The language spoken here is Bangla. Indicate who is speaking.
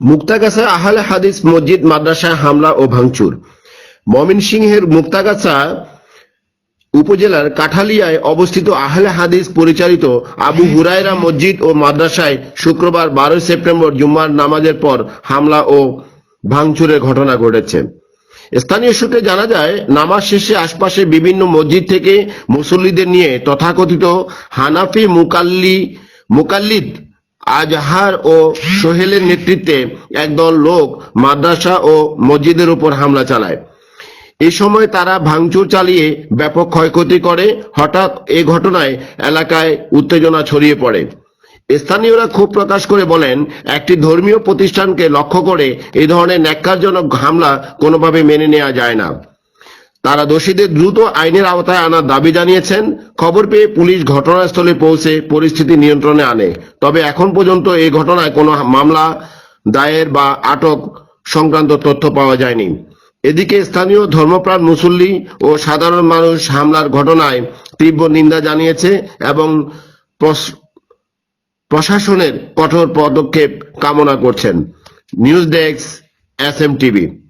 Speaker 1: মুক্তাগাছা আহলে হাদিস মসজিদ মাদ্রাসায় হামলা ও ভাঙচুর। ময়মনসিংহের মুক্তাগাছা উপজেলার কাঠালিয়ায় অবস্থিত আহলে হাদিস পরিচালিত আবু হুরায়রা মসজিদ ও মাদ্রাসায় শুক্রবার বারোই সেপ্টেম্বর জুম্মার নামাজের পর হামলা ও ভাঙচুরের ঘটনা ঘটেছে। স্থানীয় সূত্রে জানা যায়, নামাজ শেষে আশপাশে বিভিন্ন মসজিদ থেকে মুসল্লিদের নিয়ে তথাকথিত হানাফি মুকাল্লি মুকাল্লিদ আজহার ও সোহেলের নেতৃত্বে একদল লোক মাদ্রাসা ও মসজিদের উপর হামলা চালায়। এ সময় তারা ভাঙচুর চালিয়ে ব্যাপক ক্ষয়ক্ষতি করে। হঠাৎ এ ঘটনায় এলাকায় উত্তেজনা ছড়িয়ে পড়ে। স্থানীয়রা ক্ষোভ প্রকাশ করে বলেন, একটি ধর্মীয় প্রতিষ্ঠানকে লক্ষ্য করে এই ধরনের ন্যাক্কারজনক হামলা কোনোভাবে মেনে নেওয়া যায় না। তারা দোষীদের দ্রুত আইনের আওতায় আনার দাবি জানিয়েছেন। খবর পেয়ে পুলিশ ঘটনাস্থলে পৌঁছে পরিস্থিতি নিয়ন্ত্রণে আনে। তবে এখন পর্যন্ত এই ঘটনায় কোনো মামলা, দায়ের বা আটক সংক্রান্ত তথ্য পাওয়া যায়নি। এদিকে স্থানীয় ধর্মপ্রাণ মুসল্লি ও সাধারণ মানুষ হামলার ঘটনায় তীব্র নিন্দা জানিয়েছে এবং প্রশ- প্রশাসনের কঠোর পদক্ষেপ কামনা করছেন। News desk, S M TV.